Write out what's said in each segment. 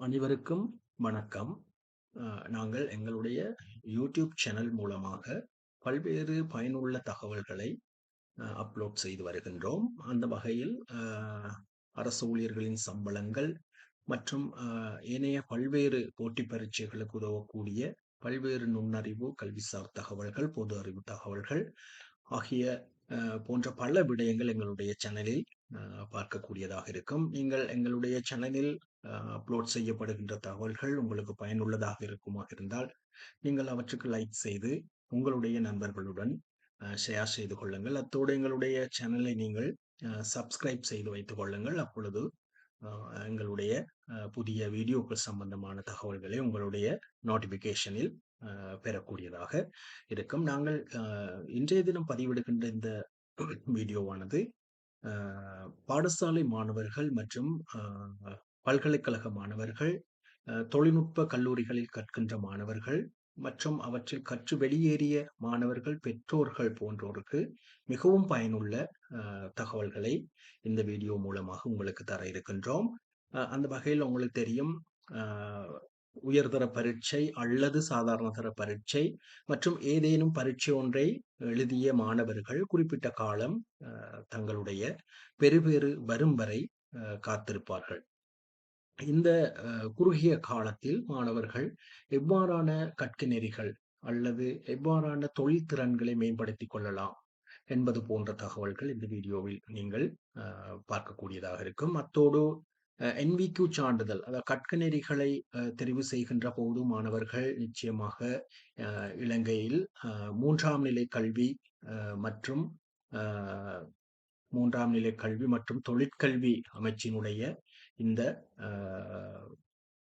அனைவருக்கும் வணக்கம். நாங்கள் எங்களுடைய யூடியூப் சேனல் மூலமாக பல்வேறு பயனுள்ள தகவல்களை அப்லோட் செய்து வருகின்றோம். அந்த வகையில் அரசு ஊழியர்களின் சம்பளங்கள் மற்றும் ஏனைய பல்வேறு போட்டி பரீட்சைகளுக்கு உதவக்கூடிய பல்வேறு நுண்ணறிவு, கல்விசார் தகவல்கள், பொது அறிவு தகவல்கள் ஆகிய போன்ற பல விடயங்கள் எங்களுடைய சேனலில் பார்க்கக்கூடியதாக இருக்கும். நீங்கள் எங்களுடைய சேனலில் அப்லோட் செய்யப்படுகின்ற தகவல்கள் உங்களுக்கு பயனுள்ளதாக இருக்குமாக இருந்தால், நீங்கள் அவற்றுக்கு லைக் செய்து உங்களுடைய நண்பர்களுடன் ஷேர் செய்து கொள்ளுங்கள். அத்தோடு எங்களுடைய சேனலை நீங்கள் சப்ஸ்கிரைப் செய்து வைத்துக் கொள்ளுங்கள். அப்பொழுது எங்களுடைய புதிய வீடியோக்கள் சம்பந்தமான தகவல்களை உங்களுடைய நோட்டிஃபிகேஷனில் பெறக்கூடியதாக இருக்கும். நாங்கள் இன்றைய தினம் பதிவிடுகின்ற இந்த வீடியோவானது பாடசாலை மாணவர்கள் மற்றும் பல்கலைக்கழக மாணவர்கள், தொழில்நுட்ப கல்லூரிகளில் கற்கின்ற மாணவர்கள் மற்றும் அவற்றில் கற்று வெளியேறிய மாணவர்கள், பெற்றோர்கள் போன்றோருக்கு மிகவும் பயனுள்ள தகவல்களை இந்த வீடியோ மூலமாக உங்களுக்கு தர இருக்கின்றோம். அந்த வகையில் உங்களுக்கு தெரியும் உயர்தர பரீட்சை அல்லது சாதாரண தர பரீட்சை மற்றும் ஏதேனும் பரீட்சை ஒன்றை எழுதிய மாணவர்கள் குறிப்பிட்ட காலம் தங்களுடைய பெறுபேறு வரும் வரை காத்திருப்பார்கள். இந்த குறுகிய காலத்தில் மாணவர்கள் எவ்வாறான கற்க நெறிகள் அல்லது எவ்வாறான தொழில் திறன்களை மேம்படுத்திக் கொள்ளலாம் என்பது போன்ற தகவல்கள் இந்த வீடியோவில் நீங்கள் பார்க்கக்கூடியதாக இருக்கும். அத்தோடு என்விக்யூ சான்றிதழ் அதாவது கற்க நெறிகளை தெரிவு செய்கின்ற போது மாணவர்கள் நிச்சயமாக இலங்கையில் மூன்றாம் நிலை கல்வி மற்றும் மூன்றாம் நிலை கல்வி மற்றும் தொழிற்கல்வி அமைச்சினுடைய இந்த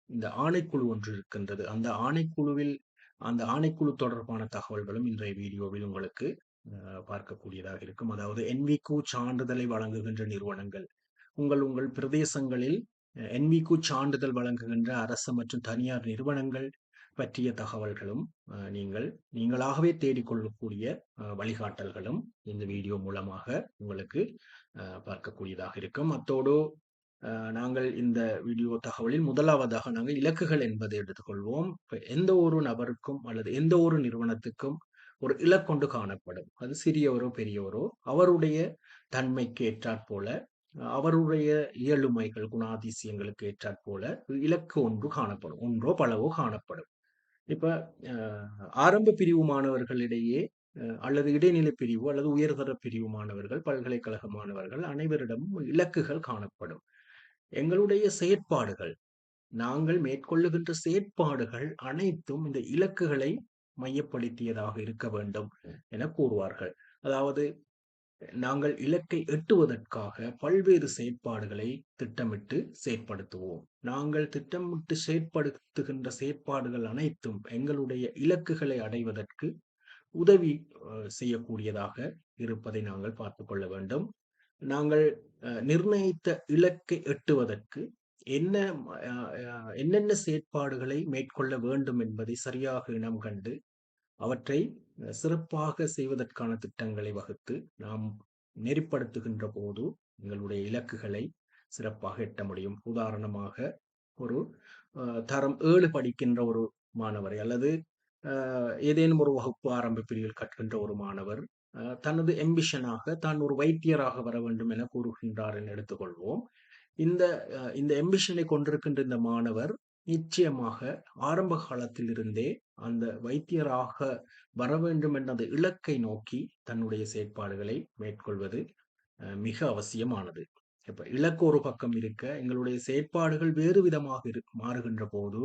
இந்த ஆணைக்குழு ஒன்று இருக்கின்றது. அந்த ஆணைக்குழுவில் அந்த ஆணைக்குழு தொடர்பான தகவல்களும் இன்றைய வீடியோவில் உங்களுக்கு பார்க்கக்கூடியதாக இருக்கும். அதாவது என்விக்கு சான்றிதழை வழங்குகின்ற நிறுவனங்கள், உங்கள் உங்கள் பிரதேசங்களில் என்விக்கு சான்றிதழ் வழங்குகின்ற அரசு மற்றும் தனியார் நிறுவனங்கள் பற்றிய தகவல்களும் நீங்கள் நீங்களாகவே தேடிக்கொள்ளக்கூடிய வழிகாட்டல்களும் இந்த வீடியோ மூலமாக உங்களுக்கு பார்க்கக்கூடியதாக இருக்கும். அத்தோடு நாங்கள் இந்த வீடியோ தகவலில் முதலாவதாக நாங்கள் இலக்குகள் என்பதை எடுத்துக்கொள்வோம். எந்த ஒரு நபருக்கும் அல்லது எந்த ஒரு நிறுவனத்துக்கும் ஒரு இலக்கொண்டு காணப்படும். அது சிறியவரோ, பெரியவரோ அவருடைய தன்மைக்கு ஏற்றாற்போல, அவருடைய இயலுமைகள், குணாதிசயங்களுக்கு ஏற்றாற்போல இலக்கு ஒன்று காணப்படும். ஒன்றோ பலவோ காணப்படும். இப்ப ஆரம்ப பிரிவு மாணவர்களிடையே அல்லது இடைநிலை பிரிவு அல்லது உயர்தர பிரிவு மாணவர்கள், பல்கலைக்கழக மாணவர்கள் அனைவரிடமும் இலக்குகள் காணப்படும். எங்களுடைய செயற்பாடுகள், நாங்கள் மேற்கொள்ளுகின்ற செயற்பாடுகள் அனைத்தும் இந்த இலக்குகளை மையப்படுத்தியதாக இருக்க வேண்டும் என கூறுவார்கள். அதாவது நாங்கள் இலக்கை எட்டுவதற்காக பல்வேறு செயற்பாடுகளை திட்டமிட்டு செயற்படுத்துவோம். நாங்கள் திட்டமிட்டு செயற்படுத்துகின்ற செயற்பாடுகள் அனைத்தும் எங்களுடைய இலக்குகளை அடைவதற்கு உதவி செய்யக்கூடியதாக இருப்பதை நாங்கள் பார்த்து கொள்ள வேண்டும். நாங்கள் நிர்ணயித்த இலக்கை எட்டுவதற்கு என்ன என்னென்ன செயற்பாடுகளை மேற்கொள்ள வேண்டும் என்பதை சரியாக இனம் கண்டு, அவற்றை சிறப்பாக செய்வதற்கான திட்டங்களை வகுத்து, நாம் நெறிப்படுத்துகின்ற போது எங்களுடைய இலக்குகளை சிறப்பாக எட்ட முடியும். உதாரணமாக ஒரு தரம் ஏழு படிக்கின்ற ஒரு மாணவரை அல்லது ஏதேனும் ஒரு வகுப்பு ஆரம்ப பிரிவில் கற்கின்ற ஒரு மாணவர் தனது எம்பிஷனாக தான் ஒரு வைத்தியராக வர வேண்டும் என கூறுகின்றார் என எடுத்துக்கொள்வோம். இந்த இந்த எம்பிஷனை கொண்டிருக்கின்ற இந்த மாணவர் நிச்சயமாக ஆரம்ப காலத்திலிருந்தே அந்த வைத்தியராக வர வேண்டும் என்ற அந்த இலக்கை நோக்கி தன்னுடைய செயற்பாடுகளை மேற்கொள்வது மிக அவசியமானது. இப்ப இலக்கு ஒரு பக்கம் இருக்க, எங்களுடைய செயற்பாடுகள் வேறு விதமாக இரு மாறுகின்ற போது,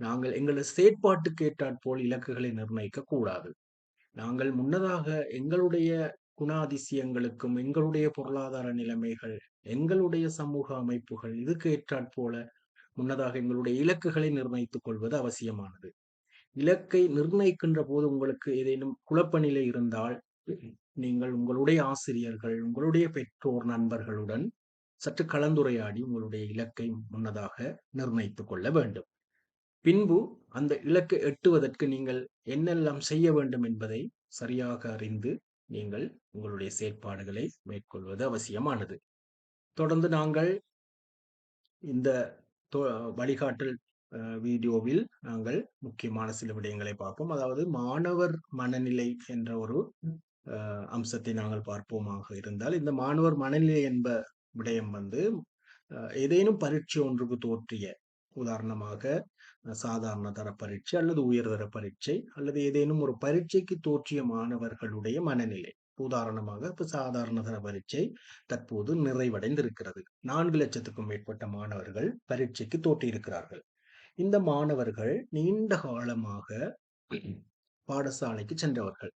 நாங்கள் எங்களது செயற்பாட்டுக்கு ஏற்றாற்போல் இலக்குகளை நிர்ணயிக்க கூடாது. நாங்கள் முன்னதாக எங்களுடைய குணாதிசயங்களுக்கும், எங்களுடைய பொருளாதார நிலைமைகள், எங்களுடைய சமூக அமைப்புகள் இதுக்கு ஏற்றாற்போல முன்னதாக எங்களுடைய இலக்குகளை நிர்ணயித்துக் கொள்வது அவசியமானது. இலக்கை நிர்ணயிக்கின்ற போது உங்களுக்கு ஏதேனும் குழப்ப நிலை இருந்தால், நீங்கள் உங்களுடைய ஆசிரியர்கள், உங்களுடைய பெற்றோர், நண்பர்களுடன் சற்று கலந்துரையாடி உங்களுடைய இலக்கை முன்னதாக நிர்ணயித்துக் கொள்ள வேண்டும். பின்பு அந்த இலக்கை எட்டுவதற்கு நீங்கள் என்னெல்லாம் செய்ய வேண்டும் என்பதை சரியாக அறிந்து, நீங்கள் உங்களுடைய செயற்பாடுகளை மேற்கொள்வது அவசியமானது. தொடர்ந்து நாங்கள் இந்த வழிகாட்டல் வீடியோவில் நாங்கள் முக்கியமான சில விடயங்களை பார்ப்போம். அதாவது மாணவர் மனநிலை என்ற ஒரு அம்சத்தை நாங்கள் பார்ப்போமாக இருந்தால் இந்த மாணவர் மனநிலை என்ப விடயம் வந்து ஏதேனும் பரீட்சை ஒன்றுக்கு தோற்றிய உதாரணமாக சாதாரண தர பரீட்சை அல்லது உயர்தர பரீட்சை அல்லது ஏதேனும் ஒரு பரீட்சைக்கு தோற்றிய மாணவர்களுடைய மனநிலை. உதாரணமாக இப்ப சாதாரண தர பரீட்சை தற்போது நிறைவடைந்திருக்கிறது. நான்கு லட்சத்துக்கும் மேற்பட்ட மாணவர்கள் பரீட்சைக்கு தோற்றியிருக்கிறார்கள். இந்த மாணவர்கள் நீண்ட காலமாக பாடசாலைக்கு சென்றவர்கள்.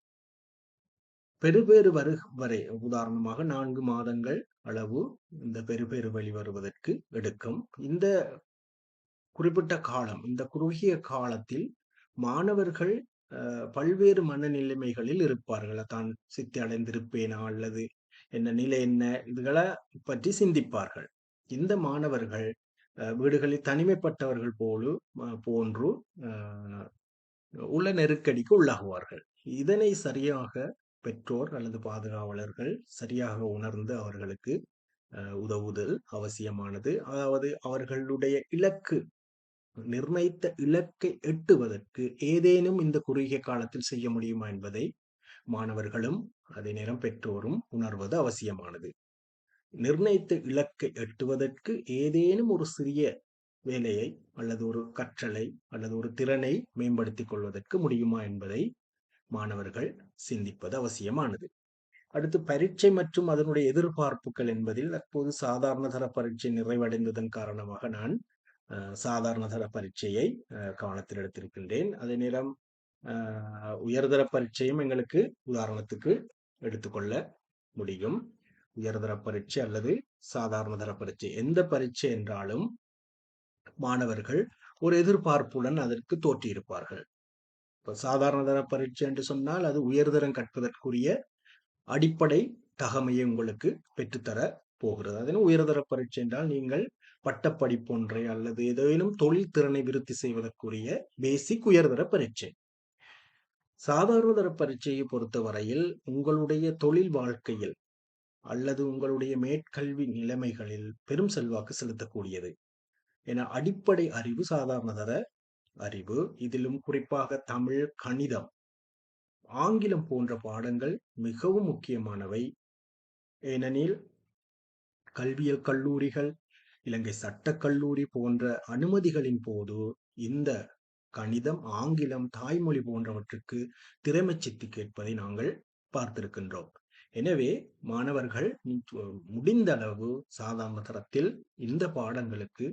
பெருபேறு வரு வரை உதாரணமாக நான்கு மாதங்கள் அளவு இந்த பெருபேறு வழி வருவதற்கு எடுக்கும். இந்த குறிப்பிட்ட காலம் இந்த குறுகிய காலத்தில் மாணவர்கள் பல்வேறு மனநிலைமைகளில் இருப்பார்கள். தான் சித்தி அடைந்திருப்பேனா அல்லது என்ன நிலை என்ன? இதுகளை பற்றி சிந்திப்பார்கள். இந்த மாணவர்கள் வீடுகளில் தனிமைப்பட்டவர்கள் போலு போன்று உள்ள நெருக்கடிக்கு உள்ளாகுவார்கள். இதனை சரியாக பெற்றோர் அல்லது பாதுகாவலர்கள் சரியாக உணர்ந்து அவர்களுக்கு உதவுதல் அவசியமானது. அதாவது அவர்களுடைய இலக்கு நிர்ணயித்த இலக்கை எட்டுவதற்கு ஏதேனும் இந்த குறுகிய காலத்தில் செய்ய முடியுமா என்பதை மாணவர்களும் அதே நேரம் பெற்றோரும் உணர்வது அவசியமானது. நிர்ணயித்த இலக்கை எட்டுவதற்கு ஏதேனும் ஒரு சிறிய வேலையை அல்லது ஒரு கற்றலை அல்லது ஒரு திறனை மேம்படுத்திக் கொள்வதற்கு முடியுமா என்பதை மாணவர்கள் சிந்திப்பது அவசியமானது. அடுத்து பரீட்சை மற்றும் அதனுடைய எதிர்பார்ப்புகள் என்பதில் தற்போது சாதாரண தர பரீட்சை நிறைவடைந்ததன் காரணமாக நான் சாதாரண தர பரீட்சையை கவனத்தில் எடுத்திருக்கின்றேன். அதே நேரம் உயர்தர பரீட்சையும் எங்களுக்கு உதாரணத்துக்கு எடுத்துக்கொள்ள முடியும். உயர்தர பரீட்சை அல்லது சாதாரண தர பரீட்சை. எந்த பரீட்சை என்றாலும் மாணவர்கள் ஒரு எதிர்பார்ப்புடன் அதற்கு தோற்றியிருப்பார்கள். இப்போ சாதாரண தர பரீட்சை என்று சொன்னால் அது உயர்தரம் கற்பதற்குரிய அடிப்படை தகமையை உங்களுக்கு பெற்றுத்தர போகிறது. அதனால் உயர்தர பரீட்சை என்றால் நீங்கள் பட்டப்படிப்பொன்று அல்லது ஏதேனும் தொழில் திறனை விருத்தி செய்வதற்குரிய பேசிக் உயர்தர பரீட்சை. சாதாரண தர பரீட்சையை பொறுத்தவரையில் உங்களுடைய தொழில் வாழ்க்கையில் அல்லது உங்களுடைய மேற்கல்வி நிலைமைகளில் பெரும் செல்வாக்கு செலுத்தக்கூடியது. என அடிப்படை அறிவு சாதாரண தர அறிவு இதிலும் குறிப்பாக தமிழ் கணிதம் ஆங்கிலம் போன்ற பாடங்கள் மிகவும் முக்கியமானவை. ஏனெனில் கல்வியல் கல்லூரிகள் இலங்கை சட்டக்கல்லூரி போன்ற அனுமதிகளின் போது இந்த கணிதம் ஆங்கிலம் தாய்மொழி போன்றவற்றுக்கு திறமை சித்தி கேட்பதை நாங்கள் பார்த்திருக்கின்றோம். எனவே மாணவர்கள் முடிந்த அளவு சாதாரண தரத்தில் இந்த பாடங்களுக்கு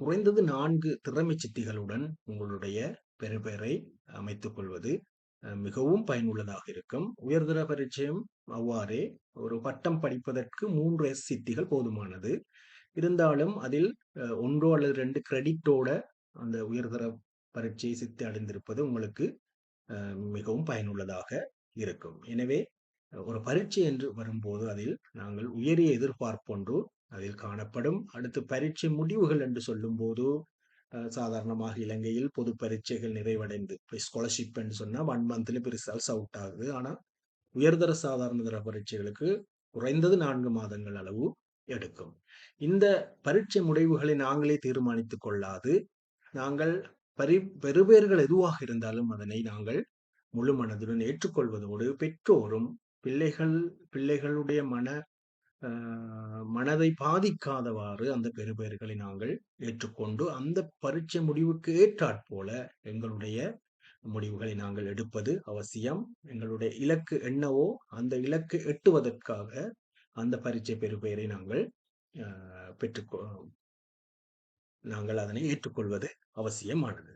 குறைந்தது நான்கு திறமை சித்திகளுடன் உங்களுடைய பெறுபேரை அமைத்துக் கொள்வது மிகவும் பயனுள்ளதாக இருக்கும். உயர்தர பரிச்சயம் அவ்வாறே ஒரு பட்டம் படிப்பதற்கு மூன்று எஸ் சித்திகள் போதுமானது. இருந்தாலும் அதில் ஒன்றோ அல்லது ரெண்டு கிரெடிட்டோட அந்த உயர்தர பரீட்சையை சித்தி அடைந்திருப்பது உங்களுக்கு மிகவும் பயனுள்ளதாக இருக்கும். எனவே ஒரு பரீட்சை என்று வரும்போது அதில் நாங்கள் உயரிய எதிர்பார்ப்பொன்று அதில் காணப்படும். அடுத்து பரீட்சை முடிவுகள் என்று சொல்லும்போது சாதாரணமாக இலங்கையில் பொது பரீட்சைகள் நிறைவடைந்து இப்போ ஸ்காலர்ஷிப் என்று சொன்னால் ஒன் மந்த்ல இப்போ ரிசல்ட்ஸ் அவுட் ஆகுது. ஆனால் உயர்தர சாதாரண தர பரீட்சைகளுக்கு குறைந்தது நான்கு மாதங்கள் அளவு எடுக்கும். இந்த பரீட்சை முடிவுகளை நாங்களே தீர்மானித்துக் கொள்ளாது. நாங்கள் பரி பெறுபேறுகள் எதுவாக இருந்தாலும் அதனை நாங்கள் முழு மனதுடன் ஏற்றுக்கொள்வதோடு பெற்றோரும் பிள்ளைகள் பிள்ளைகளுடைய மன மனதை பாதிக்காதவாறு அந்த பெறுபேறுகளை நாங்கள் ஏற்றுக்கொண்டு அந்த பரீட்சை முடிவுக்கு ஏற்றாற்போல எங்களுடைய முடிவுகளை நாங்கள் எடுப்பது அவசியம். எங்களுடைய இலக்கு என்னவோ அந்த இலக்கு எட்டுவதற்காக அந்த பரீட்சை பெறுபெயரை நாங்கள் பெற்றுக்கொ நாங்கள் அதனை ஏற்றுக்கொள்வது அவசியமானது.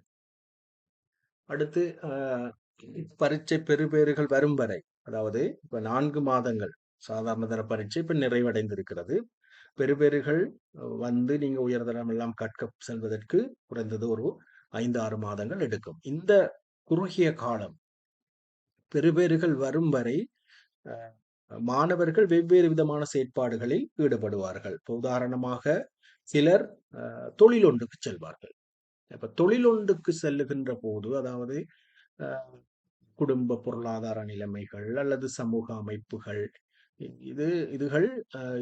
அடுத்து பரீட்சை பெறுபேறுகள் வரும் வரை அதாவது இப்ப நான்கு மாதங்கள் சாதாரண தர பரீட்சை இப்ப நிறைவடைந்திருக்கிறது. பெறுபேறுகள் வந்து நீங்க உயர்தரம் எல்லாம் கற்க செல்வதற்கு குறைந்தது ஒரு ஐந்து ஆறு மாதங்கள் எடுக்கும். இந்த குறுகிய காலம் பெறுபேறுகள் வரும் வரை மாணவர்கள் வெவ்வேறு விதமான செயற்பாடுகளில் ஈடுபடுவார்கள். இப்போ உதாரணமாக சிலர் தொழிலொன்றுக்கு செல்வார்கள். இப்ப தொழிலொன்றுக்கு செல்லுகின்ற போது அதாவது குடும்ப பொருளாதார நிலைமைகள் அல்லது சமூக அமைப்புகள் இது இதுகள்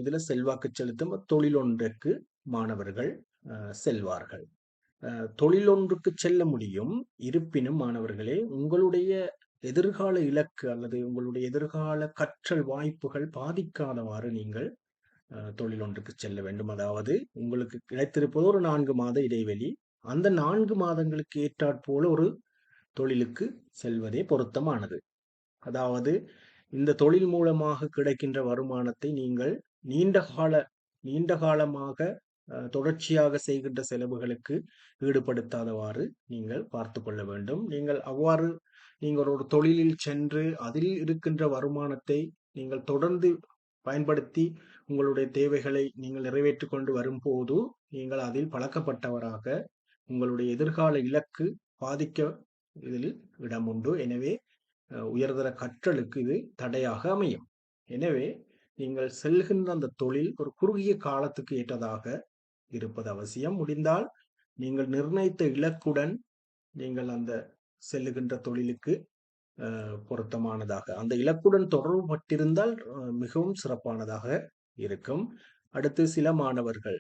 இதுல செல்வாக்கு செலுத்தும் தொழிலொன்றுக்கு மாணவர்கள் செல்வார்கள். தொழிலொன்றுக்கு செல்ல முடியும். இருப்பினும் மாணவர்களே உங்களுடைய எதிர்கால இலக்கு அல்லது உங்களுடைய எதிர்கால கற்றல் வாய்ப்புகள் பாதிக்காதவாறு நீங்கள் தொழில் ஒன்றுக்கு செல்ல வேண்டும். அதாவது உங்களுக்கு கிடைத்திருப்பது ஒரு நான்கு மாத இடைவெளி. அந்த நான்கு மாதங்களுக்கு ஏற்றாற்போல ஒரு தொழிலுக்கு செல்வதே பொருத்தமானது. அதாவது இந்த தொழில் மூலமாக கிடைக்கின்ற வருமானத்தை நீங்கள் நீண்ட கால நீண்ட காலமாக தொடர்ச்சியாக செய்கின்ற செலவுகளுக்கு ஈடுபடுத்தாதவாறு நீங்கள் பார்த்து கொள்ள வேண்டும். நீங்கள் அவ்வாறு நீங்கள் ஒரு தொழிலில் சென்று அதில் இருக்கின்ற வருமானத்தை நீங்கள் தொடர்ந்து பயன்படுத்தி உங்களுடைய தேவைகளை நீங்கள் நிறைவேற்றி கொண்டு வரும்போது நீங்கள் அதில் பழக்கப்பட்டவராக உங்களுடைய எதிர்கால இலக்கு பாதிக்க இதில் இடம் உண்டு. எனவே உயர்தர கற்றலுக்கு இது தடையாக அமையும். எனவே நீங்கள் செல்கின்ற அந்த தொழில் ஒரு குறுகிய காலத்துக்கு ஏற்றதாக இருப்பது அவசியம். முடிந்தால் நீங்கள் நிர்ணயித்த இலக்குடன் நீங்கள் அந்த செல்லுகின்ற தொழிலுக்கு பொருத்தமானதாக. அந்த இலக்குடன் தொடர்புபட்டிருந்தால் மிகவும் சிறப்பானதாக இருக்கும். அடுத்து சில மாணவர்கள்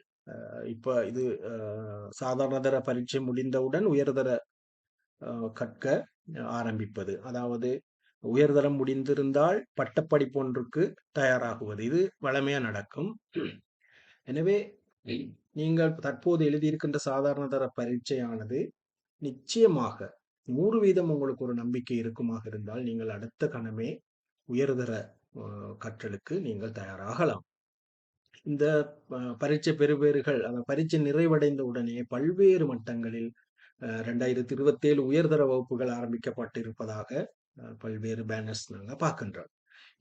இப்ப இது சாதாரணதர பரீட்சை முடிந்தவுடன் உயர்தர கற்க ஆரம்பிப்பது. அதாவது உயர்தரம் முடிந்திருந்தால் பட்டப்படிப்பு ஒன்றுக்கு தயாராகுவது. இது வளமையா நடக்கும். எனவே நீங்கள் தற்போது எழுதியிருக்கின்ற சாதாரண தர பரீட்சையானது நிச்சயமாக நூறு வீதம் உங்களுக்கு ஒரு நம்பிக்கை இருக்குமாக இருந்தால் நீங்கள் அடுத்த கணமே உயர்தர கற்றலுக்கு நீங்கள் தயாராகலாம். இந்த பரீட்சை பெறுபேறுகள் அந்த பரீட்சை நிறைவடைந்த உடனே பல்வேறு மட்டங்களில் ரெண்டாயிரத்தி இருபத்தேழு உயர்தர வகுப்புகள் ஆரம்பிக்கப்பட்டிருப்பதாக பல்வேறு பேனர்ஸ் நாங்கள் பார்க்கின்றோம்.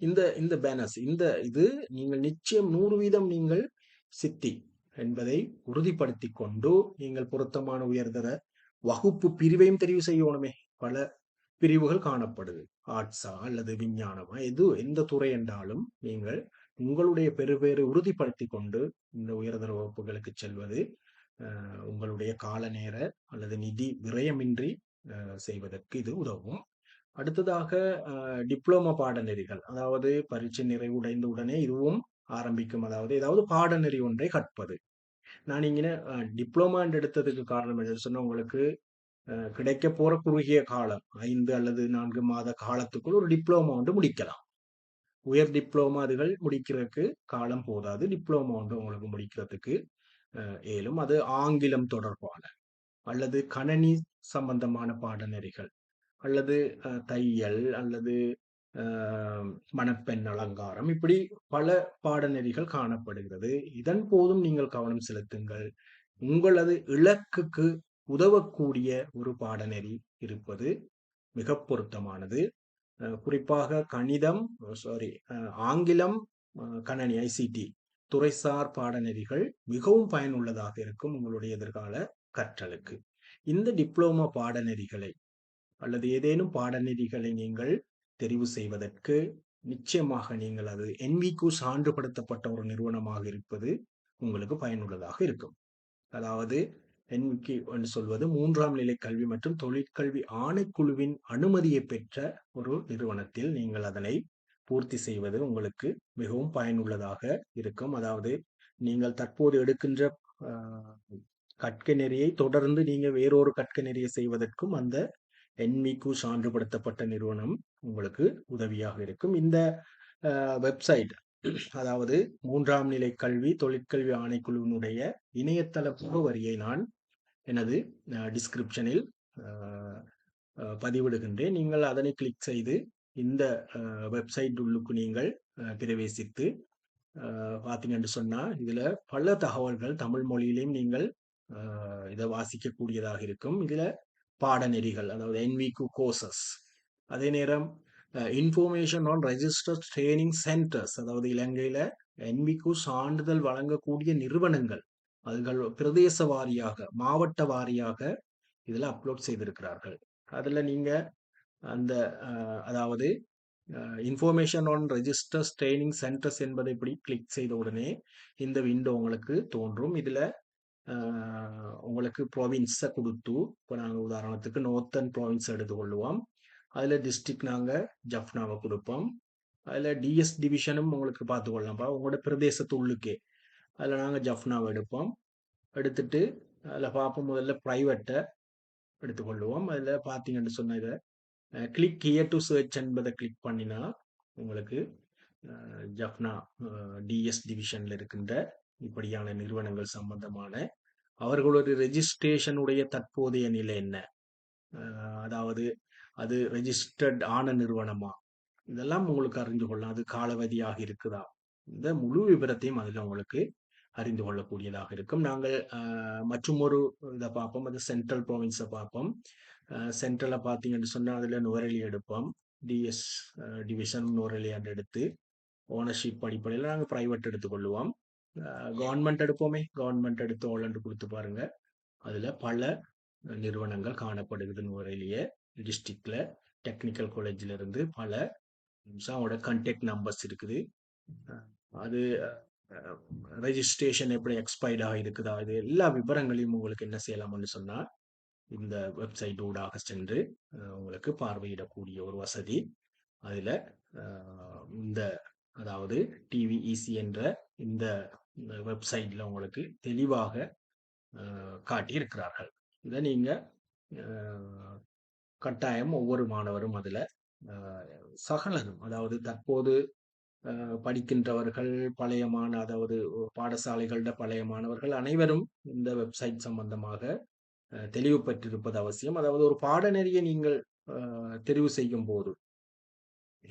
இந்த இந்த பேனர்ஸ் இந்த இது நீங்கள் நிச்சயம் நூறு வீதம் நீங்கள் சித்தி என்பதை உறுதிப்படுத்தி கொண்டு நீங்கள் பொருத்தமான உயர்தர வகுப்பு பிரிவையும் தெரிவு செய்யணுமே. பல பிரிவுகள் காணப்படுது. ஆர்ட்ஸா அல்லது விஞ்ஞானமா? எது எந்த துறை என்றாலும் நீங்கள் உங்களுடைய பெறுபேறு உறுதிப்படுத்தி கொண்டு இந்த உயர்தர வகுப்புகளுக்கு செல்வது உங்களுடைய கால நேர அல்லது நிதி விரயமின்றி செய்வதற்கு இது உதவும். அடுத்ததாக டிப்ளோமா பாடநெறிகள். அதாவது பரீட்சை நிறைவுடைந்த உடனே இதுவும் ஆரம்பிக்கும். அதாவது ஏதாவது பாடநெறி ஒன்றை கற்பது. நான் இங்கே டிப்ளமா எடுத்ததுக்கு காரணம் என்ன சொன்னால் உங்களுக்கு கிடைக்க போகிற குறுகிய காலம் ஐந்து அல்லது நான்கு மாத காலத்துக்குள் ஒரு டிப்ளோமா வந்து முடிக்கலாம். உயர் டிப்ளோமா அதுகள் முடிக்கிறதுக்கு காலம் போதாது. டிப்ளோமா வந்து உங்களுக்கு முடிக்கிறதுக்கு ஏலும் அது ஆங்கிலம் தொடர்பான அல்லது கணனி சம்பந்தமான பாடநெறிகள் அல்லது தையல் அல்லது மணப்பெண் அலங்காரம். இப்படி பல பாடநெறிகள் காணப்படுகிறது. இதன் போதும் நீங்கள் கவனம் செலுத்துங்கள். உங்களது இலக்குக்கு உதவக்கூடிய ஒரு பாடநெறி இருப்பது மிக பொருத்தமானது. குறிப்பாக கணிதம் சாரி ஆங்கிலம் கணனி ஐசிடி துறைசார் பாடநெறிகள் மிகவும் பயனுள்ளதாக இருக்கும் உங்களுடைய எதிர்கால கற்றலுக்கு. இந்த டிப்ளோமா பாடநெறிகளை அல்லது ஏதேனும் பாடநெறிகளை நீங்கள் தெரிவு செய்வதற்கு நிச்சயமாக நீங்கள் அது என்விக்கு சான்றுபடுத்தப்பட்ட ஒரு நிறுவனமாக இருப்பது உங்களுக்கு பயனுள்ளதாக இருக்கும். அதாவது என்விக்கு என்று சொல்வது மூன்றாம் நிலை கல்வி மற்றும் தொழிற்கல்வி ஆணைக்குழுவின் அனுமதியை பெற்ற ஒரு நிறுவனத்தில் நீங்கள் அதனை பூர்த்தி செய்வது உங்களுக்கு மிகவும் பயனுள்ளதாக இருக்கும். அதாவது நீங்கள் தற்போது எடுக்கின்ற கற்க நெறியை தொடர்ந்து நீங்கள் வேறொரு கற்க நெறியை செய்வதற்கும் அந்த என்மிக்கு சான்றுபடுத்தப்பட்ட நிறுவனம் உங்களுக்கு உதவியாக இருக்கும். இந்த வெப்சைட் அதாவது மூன்றாம் நிலை கல்வி தொழிற்கல்வி ஆணைக்குழுவினுடைய இணையதள முகவரியை நான் எனது டிஸ்கிரிப்ஷனில் பதிவிடுகின்றேன். நீங்கள் அதனை கிளிக் செய்து இந்த வெப்சைட் உள்ளுக்கு நீங்கள் பிரவேசித்து பார்த்தீங்கன்னு சொன்னால் இதில் பல தகவல்கள் தமிழ் மொழியிலையும் நீங்கள் இதை வாசிக்கக்கூடியதாக இருக்கும். இதில் பாடநெறிகள் அதாவது என்விக்கு கோர்சஸ் அதே நேரம் information on register training centres அதாவது இலங்கையில் என்விக்கு சான்றிதழ் வழங்கக்கூடிய நிறுவனங்கள் அதுகள் பிரதேச வாரியாக மாவட்ட வாரியாக இதில் அப்லோட் செய்திருக்கிறார்கள். அதில் நீங்கள் அந்த அதாவது information on registers training centres என்பதை இப்படி கிளிக் செய்த உடனே இந்த விண்டோ உங்களுக்கு தோன்றும். இதில் உங்களுக்கு ப்ரொவின்ஸை கொடுத்து இப்போ நாங்கள் உதாரணத்துக்கு நோர்த்தன் ப்ராவின்ஸ் எடுத்துக்கொள்ளுவோம். அதில் டிஸ்ட்ரிக் நாங்கள் ஜஃப்னாவை கொடுப்போம். அதில் டிஎஸ் டிவிஷனும் உங்களுக்கு பார்த்துக்கொள்ளலாம்ப்பா உங்களோட பிரதேசத்து உள்ளுக்கே. அதில் நாங்கள் ஜஃப்னாவை எடுப்போம். எடுத்துட்டு அதில் பார்ப்போம் முதல்ல ப்ரைவேட்டை எடுத்துக்கொள்வோம் அதில் பார்த்தீங்கன்னு சொன்ன இதை கிளிக் ஹியர் டு சர்ச் என்பதை கிளிக் பண்ணினா உங்களுக்கு ஜஃப்னா டிஎஸ் டிவிஷனில் இருக்கின்ற இப்படியான நிறுவனங்கள் சம்பந்தமான அவர்களுடைய ரெஜிஸ்ட்ரேஷனுடைய தற்போதைய நிலை என்ன? அதாவது அது ரெஜிஸ்டர்ட் ஆன நிறுவனமா? இதெல்லாம் உங்களுக்கு அறிந்து கொள்ளலாம். அது காலவதியாக இருக்குதா? இந்த முழு விவரத்தையும் அதில் உங்களுக்கு அறிந்து கொள்ளக்கூடியதாக இருக்கும். நாங்கள் மற்றும் ஒரு இதை பார்ப்போம். அது சென்ட்ரல் ப்ரொவின்ஸை பார்ப்போம். சென்ட்ரலை பார்த்தீங்கன்னு சொன்னால் அதில் நுரலி எடுப்போம். டிஎஸ் டிவிஷன் நுவரலி எடுத்து ஓனர்ஷிப் அடிப்படையில் நாங்கள் ப்ரைவேட் எடுத்துக்கொள்வோம் கவர்மெண்ட் எடுப்போமே? கவர்மெண்ட் எடுத்து ஓலண்டு கொடுத்து பாருங்க. அதில் பல நிறுவனங்கள் காணப்படுகிறது முறையிலேயே டிஸ்ட்ரிக்டில் டெக்னிக்கல் காலேஜில் இருந்து பல அவங்களோட கண்டெக்ட் நம்பர்ஸ் இருக்குது. அது ரெஜிஸ்ட்ரேஷன் எப்படி எக்ஸ்பைர்டாக இருக்குதா இது எல்லா விவரங்களையும் உங்களுக்கு என்ன செய்யலாம்னு சொன்னால் இந்த வெப்சைட் ஊடாக சென்று உங்களுக்கு பார்வையிடக்கூடிய ஒரு வசதி. அதில் இந்த அதாவது டிவிஇசி என்ற இந்த இந்த வெப்சைட்டில் உங்களுக்கு தெளிவாக காட்டியிருக்கிறார்கள். இதை நீங்கள் கட்டாயம் ஒவ்வொரு மாணவரும் அதில் சகலரும் அதாவது தற்போது படிக்கின்றவர்கள் பழையமான அதாவது பாடசாலைகளோட பழைய மாணவர்கள் அனைவரும் இந்த வெப்சைட் சம்பந்தமாக தெளிவு பெற்றிருப்பது அவசியம். அதாவது ஒரு பாடநெறியை நீங்கள் தெரிவு செய்யும் போது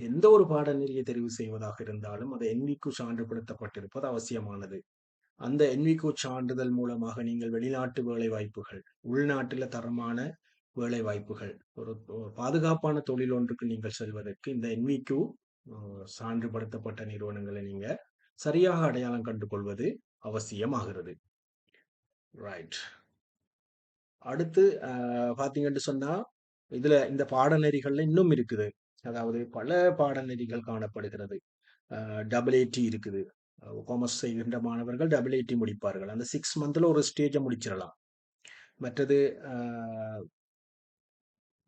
எந்த ஒரு பாடநெறியை தெரிவு செய்வதாக இருந்தாலும் அதை என்விக்கு சான்றுபடுத்தப்பட்டிருப்பது அவசியமானது. அந்த என்விக்கு சான்றிதழ் மூலமாக நீங்கள் வெளிநாட்டு வேலை வாய்ப்புகள் உள்நாட்டில் தரமான வேலை வாய்ப்புகள் ஒரு பாதுகாப்பான தொழில் ஒன்றுக்கு நீங்கள் செல்வதற்கு இந்த என்விக்கு சான்றுபடுத்தப்பட்ட நிறுவனங்களை நீங்க சரியாக அடையாளம் கண்டு கொள்வது அவசியமாகிறது. ரைட் அடுத்து பார்த்தீங்கன்னு சொன்னா இதுல இந்த பாடநெறிகள்ல இன்னும் இருக்குது. அதாவது பல பாடநெறிகள் காணப்படுகிறது. டபுள் எயிட்டி இருக்குது. காமர்ஸ் செய்கின்ற மாணவர்கள் டபுள் எயிட்டி முடிப்பார்கள். அந்த சிக்ஸ் மந்த்ல ஒரு ஸ்டேஜை முடிச்சிடலாம். மற்றது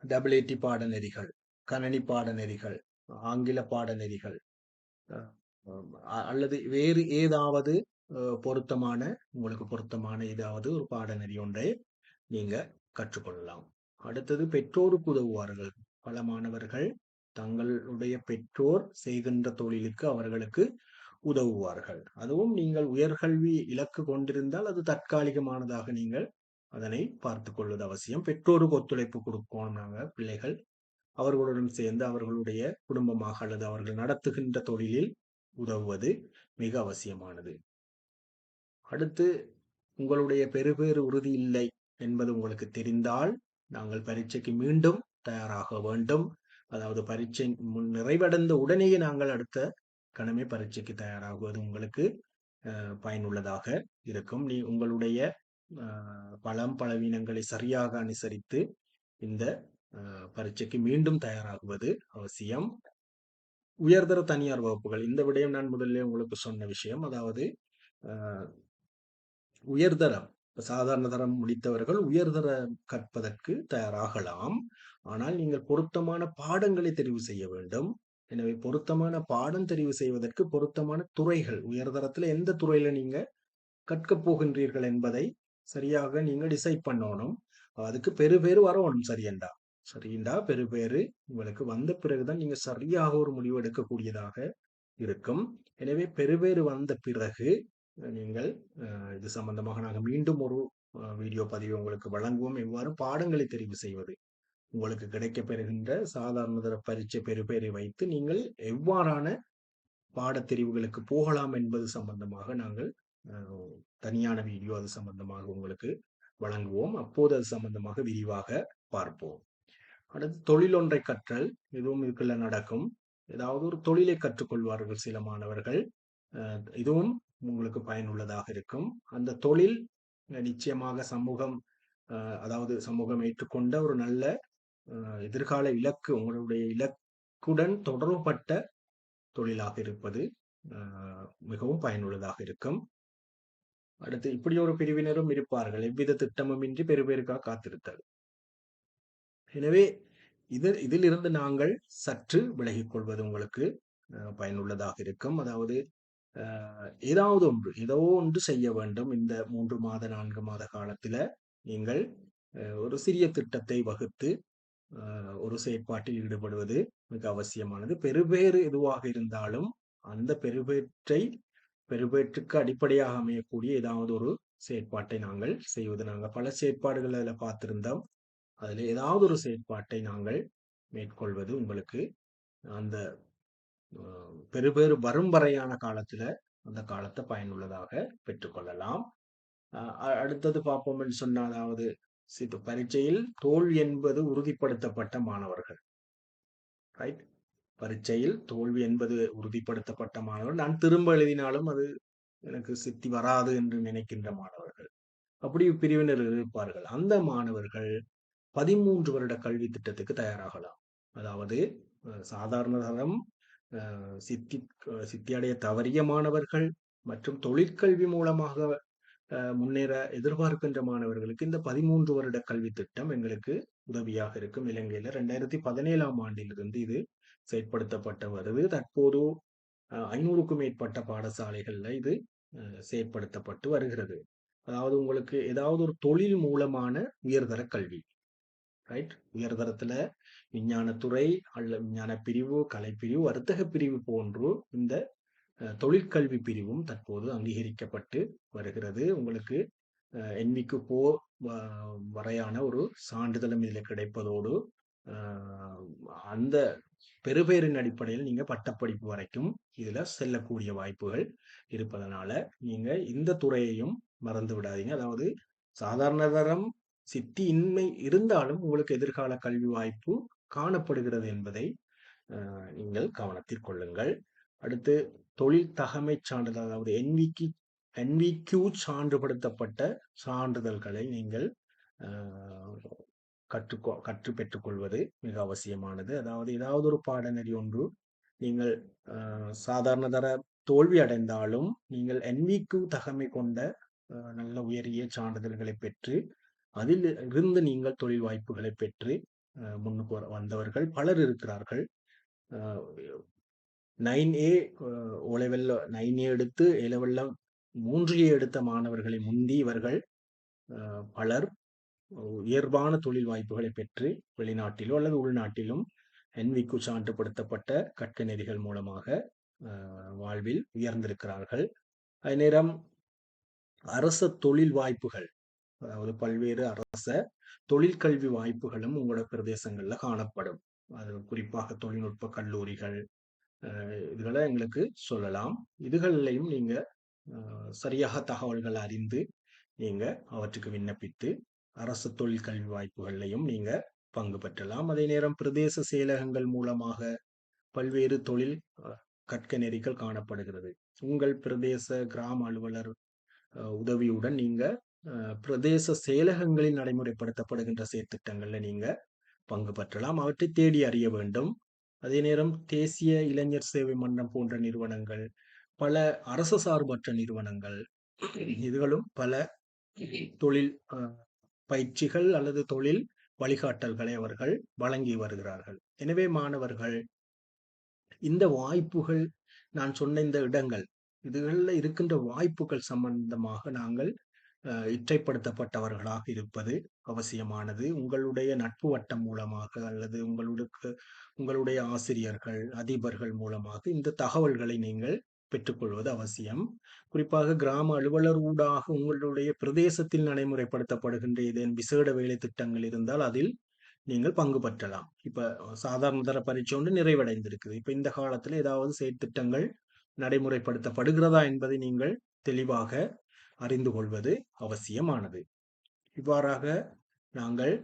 டபுள் எயிட்டி பாடநெறிகள் கணனி பாடநெறிகள் ஆங்கில பாடநெறிகள் அல்லது வேறு ஏதாவது பொருத்தமான உங்களுக்கு பொருத்தமான ஏதாவது ஒரு பாடநெறி ஒன்றை நீங்க கற்றுக்கொள்ளலாம். அடுத்தது பெற்றோருக்கு உதவுவார்கள் பல மாணவர்கள் தங்களுடைய பெற்றோர் செய்கின்ற தொழிலுக்கு அவர்களுக்கு உதவுவார்கள். அதுவும் நீங்கள் உயர்கல்வி இலக்கு கொண்டிருந்தால் அது தற்காலிகமானதாக நீங்கள் அதனை பார்த்து கொள்வது அவசியம். பெற்றோருக்கு ஒத்துழைப்பு கொடுக்கணும் நாங்கள் பிள்ளைகள். அவர்களுடன் சேர்ந்து அவர்களுடைய குடும்பமாக அல்லது அவர்கள் நடத்துகின்ற தொழிலில் உதவுவது மிக அவசியமானது. அடுத்து உங்களுடைய பெறுபேறு உறுதி இல்லை என்பது உங்களுக்கு தெரிந்தால் நாங்கள் பரீட்சைக்கு மீண்டும் தயாராக வேண்டும். அதாவது பரீட்சை முன் நிறைவடைந்த உடனேயே நாங்கள் அடுத்த கணமே பரீட்சைக்கு தயாராகுவது உங்களுக்கு பயனுள்ளதாக இருக்கும். நீ உங்களுடைய பழம் பலவீனங்களை சரியாக அனுசரித்து இந்த பரீட்சைக்கு மீண்டும் தயாராகுவது அவசியம். உயர்தர தனியார் வகுப்புகள் இந்த விடயம் நான் முதல்ல உங்களுக்கு சொன்ன விஷயம். அதாவது உயர்தரம் சாதாரண தரம் முடித்தவர்கள் உயர்தர கற்பதற்கு தயாராகலாம். ஆனால் நீங்கள் பொருத்தமான பாடங்களை தெரிவு செய்ய வேண்டும். எனவே பொருத்தமான பாடம் தெரிவு செய்வதற்கு பொருத்தமான துறைகள் உயர்தரத்துல எந்த துறையில நீங்க கற்கப் போகின்றீர்கள் என்பதை சரியாக நீங்க டிசைட் பண்ணணும். அதுக்கு பெரு வரணும் சரியண்டா? சரிண்டா பெரு உங்களுக்கு வந்த பிறகுதான் நீங்க சரியாக ஒரு முடிவு எடுக்கக்கூடியதாக இருக்கும். எனவே பெருவேறு வந்த பிறகு நீங்கள் இது சம்பந்தமாக நாங்கள் மீண்டும் ஒரு வீடியோ பதிவு உங்களுக்கு வழங்குவோம். எவ்வாறு பாடங்களை தெரிவு செய்வது உங்களுக்கு கிடைக்கப்பெறுகின்ற சாதாரணதர சாதாரண தர பரீட்சை பெறுபேரை வைத்து நீங்கள் எவ்வாறான பாடத்தெரிவுகளுக்கு போகலாம் என்பது சம்பந்தமாக நாங்கள் தனியான வீடியோ அது சம்பந்தமாக உங்களுக்கு வழங்குவோம். அப்போது அது சம்பந்தமாக விரிவாக பார்ப்போம். அடுத்து தொழில் ஒன்றை கற்றல் இதுவும் இதுக்குள்ள நடக்கும். ஏதாவது ஒரு தொழிலை கற்றுக்கொள்வார்கள் சில மாணவர்கள். இதுவும் உங்களுக்கு பயனுள்ளதாக இருக்கும். அந்த தொழில் நிச்சயமாக சமூகம் அதாவது சமூகம் ஏற்றுக்கொண்ட ஒரு நல்ல எதிர்கால இலக்கு உங்களுடைய இலக்குடன் தொடர்புபட்ட தொழிலாக இருப்பது மிகவும் பயனுள்ளதாக இருக்கும். அடுத்து இப்படி ஒரு பிரிவினரும் இருப்பார்கள். எவ்வித திட்டமும் இன்றி பெருபேருக்காக காத்திருத்தல். எனவே இது இதிலிருந்து நாங்கள் சற்று விலகிக் கொள்வது உங்களுக்கு பயனுள்ளதாக இருக்கும். அதாவது ஏதாவது ஒன்று ஏதோ ஒன்று செய்ய வேண்டும். இந்த மூன்று மாத நான்கு மாத காலத்துல நீங்கள் ஒரு சிறிய திட்டத்தை வகுத்து ஒரு செயற்பாட்டில் ஈடுபடுவது மிக அவசியமானது. பெறுபேறு எதுவாக இருந்தாலும் அந்த பெறுபேற்றை பெறுபேற்றுக்கு அடிப்படையாக அமையக்கூடிய ஏதாவது ஒரு செயற்பாட்டை நாங்கள் செய்வது. நாங்கள் பல செயற்பாடுகள் அதில் பார்த்திருந்தோம். அதில் ஏதாவது ஒரு செயற்பாட்டை நாங்கள் மேற்கொள்வது உங்களுக்கு அந்த பெறுபேறு வரும் வரையான காலத்துல அந்த காலத்தை பயனுள்ளதாக பெற்றுக்கொள்ளலாம். அடுத்தது பார்ப்போம் என்று சொன்ன அதாவது பரீட்சையில் தோல்வி என்பது உறுதிப்படுத்தப்பட்ட மாணவர்கள். ரைட் பரீட்சையில் தோல்வி என்பது உறுதிப்படுத்தப்பட்ட மாணவர்கள். நான் திரும்ப எழுதினாலும் அது எனக்கு சித்தி வராது என்று நினைக்கின்ற மாணவர்கள். அப்படி பிரிவினர் இருப்பார்கள். அந்த மாணவர்கள் பதிமூன்று வருட கல்வி திட்டத்துக்கு தயாராகலாம். அதாவது சாதாரண தரம் சித்தி சித்தியடைய தவறிய மாணவர்கள் மற்றும் தொழிற்கல்வி மூலமாக முன்னேற எதிர்பார்க்கின்ற மாணவர்களுக்கு இந்த பதிமூன்று வருட கல்வி திட்டம் எங்களுக்கு உதவியாக இருக்கும். இலங்கையில ரெண்டாயிரத்தி பதினேழாம் ஆண்டிலிருந்து இது செயற்படுத்தப்பட்ட வருது. தற்போது ஐநூறுக்கும் மேற்பட்ட பாடசாலைகள்ல இது செயற்படுத்தப்பட்டு வருகிறது. அதாவது உங்களுக்கு ஏதாவது ஒரு தொழில் மூலமான உயர்தர கல்வி ரைட் உயர்தரத்துல விஞ்ஞானத்துறை அல்ல விஞ்ஞான பிரிவு கலைப்பிரிவு வர்த்தக பிரிவு போன்று இந்த தொழிற்கல்வி பிரிவும் தற்போது அங்கீகரிக்கப்பட்டு வருகிறது. உங்களுக்கு என்விக்கு போ வரையான ஒரு சான்றிதழும் இதில் கிடைப்பதோடு அந்த பெறுபேரின் அடிப்படையில் நீங்கள் பட்டப்படிப்பு வரைக்கும் இதில் செல்லக்கூடிய வாய்ப்புகள் இருப்பதனால நீங்கள் இந்த துறையையும் மறந்து விடாதீங்க. அதாவது சாதாரண தரம் சித்தி இன்மை இருந்தாலும் உங்களுக்கு எதிர்கால கல்வி வாய்ப்பு காணப்படுகிறது என்பதை நீங்கள் கவனத்தில் கொள்ளுங்கள். அடுத்து தொழில் தகமை சான்றிதழ் அதாவது என்விக்கு என்விக்யூ சான்றுபடுத்தப்பட்ட சான்றிதழ்களை நீங்கள் கற்றுக்கோ கற்று பெற்றுக்கொள்வது மிக அவசியமானது. அதாவது ஏதாவது ஒரு பாடநெறி ஒன்று நீங்கள் சாதாரண தர தோல்வி அடைந்தாலும் நீங்கள் என்விக்கு தகமை கொண்ட நல்ல உயரிய சான்றிதழ்களை பெற்று அதில் இருந்து நீங்கள் தொழில் வாய்ப்புகளை பெற்று முன்னுக்கு வந்தவர்கள் பலர் இருக்கிறார்கள். Nine A O nine A எடுத்து ஏ மூன்று ஏ எடுத்த மாணவர்களை முந்தி இவர்கள் பலர் உயர்வான தொழில் வாய்ப்புகளை பெற்று வெளிநாட்டிலோ அல்லது உள்நாட்டிலும் என்விக்கு சான்றுபடுத்தப்பட்ட கற்க நெறிகள் மூலமாக வாழ்வில் உயர்ந்திருக்கிறார்கள். அதே நேரம் அரச தொழில் வாய்ப்புகள் அதாவது பல்வேறு அரச தொழிற்கல்வி வாய்ப்புகளும் உங்களோட பிரதேசங்கள்ல காணப்படும். அது குறிப்பாக தொழில்நுட்ப கல்லூரிகள் இதுகளை எங்களுக்கு சொல்லலாம். இதுகள்லையும் நீங்க சரியாக தகவல்கள் அறிந்து நீங்க அவற்றுக்கு விண்ணப்பித்து அரசு தொழில் கல்வி வாய்ப்புகள்லையும் நீங்க பங்கு பெற்றலாம். அதே நேரம் பிரதேச செயலகங்கள் மூலமாக பல்வேறு தொழில் கற்க நெறிகள் காணப்படுகிறது. உங்கள் பிரதேச கிராம அலுவலர் உதவியுடன் நீங்க பிரதேச செயலகங்களில் நடைமுறைப்படுத்தப்படுகின்ற செயற்திட்டங்கள்ல நீங்க பங்கு பெற்றலாம். அவற்றை தேடி அறிய வேண்டும். அதே நேரம் தேசிய இளைஞர் சேவை மன்றம் போன்ற நிறுவனங்கள் பல அரசு சார்பற்ற நிறுவனங்கள் இதுகளும் பல தொழில் பயிற்சிகள் அல்லது தொழில் வழிகாட்டல்களை அவர்கள் வழங்கி வருகிறார்கள். எனவே மாணவர்கள் இந்த வாய்ப்புகள் நான் சொன்ன இந்த இடங்கள் இதுகளில் இருக்கின்ற வாய்ப்புகள் சம்பந்தமாக நாங்கள் இற்றைப்படுத்தப்பட்டவர்களாக இருப்பது அவசியமானது. உங்களுடைய நட்பு வட்டம் மூலமாக அல்லது உங்களுக்கு உங்களுடைய ஆசிரியர்கள் அதிபர்கள் மூலமாக இந்த தகவல்களை நீங்கள் பெற்றுக்கொள்வது அவசியம். குறிப்பாக கிராம அலுவலர் ஊடாக உங்களுடைய பிரதேசத்தில் நடைமுறைப்படுத்தப்படுகின்ற ஏதேனும் விசேட வேலை திட்டங்கள் இருந்தால் அதில் நீங்கள் பங்கு பற்றலாம். இப்ப சாதாரண தர பரீட்சை ஒன்று நிறைவடைந்திருக்குது. இப்ப இந்த காலத்துல ஏதாவது செயற்திட்டங்கள் நடைமுறைப்படுத்தப்படுகிறதா என்பதை நீங்கள் தெளிவாக அறிந்து கொள்வது அவசியமானது. இவ்வாறாக நாங்கள்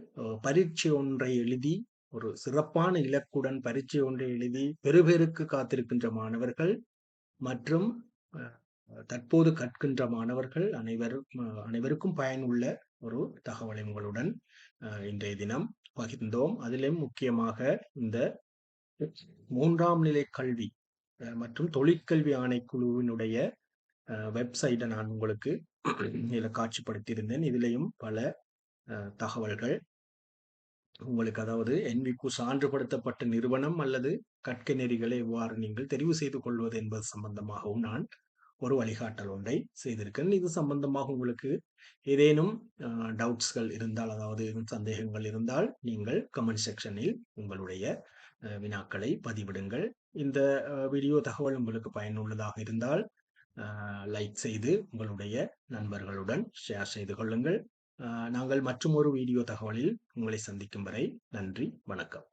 பரீட்சை ஒன்றை எழுதி ஒரு சிறப்பான இலக்குடன் பரீட்சை ஒன்றை எழுதி பெருபேருக்கு காத்திருக்கின்ற மாணவர்கள் மற்றும் தற்போது கற்கின்ற மாணவர்கள் அனைவரும் அனைவருக்கும் பயனுள்ள ஒரு தகவலை உங்களுடன் இன்றைய தினம் பகிர்ந்தோம். அதிலும் முக்கியமாக இந்த மூன்றாம் நிலை கல்வி மற்றும் தொழிற்கல்வி ஆணைக்குழுவினுடைய வெப்சைட்டை நான் உங்களுக்கு இதில் காட்சிப்படுத்தியிருந்தேன். இதுலேயும் பல தகவல்கள். உங்களுக்கு அதாவது என்விக்கு சான்றுபடுத்தப்பட்ட நிறுவனம் அல்லது கற்கை நெறிகளை எவ்வாறு நீங்கள் தெரிவு செய்து கொள்வது என்பது சம்பந்தமாகவும் நான் ஒரு வழிகாட்டல் ஒன்றை செய்திருக்கிறேன் இது சம்பந்தமாக உங்களுக்கு ஏதேனும் டவுட்ஸ்கள் இருந்தால் அதாவது சந்தேகங்கள் இருந்தால் நீங்கள் கமெண்ட் செக்ஷனில் உங்களுடைய வினாக்களை பதிவிடுங்கள். இந்த வீடியோ தகவல் உங்களுக்கு பயனுள்ளதாக இருந்தால் லைக் செய்து உங்களுடைய நண்பர்களுடன் ஷேர் செய்து கொள்ளுங்கள். நாங்கள் மற்றும் ஒரு வீடியோ தகவலில் உங்களை சந்திக்கும் வரை நன்றி வணக்கம்.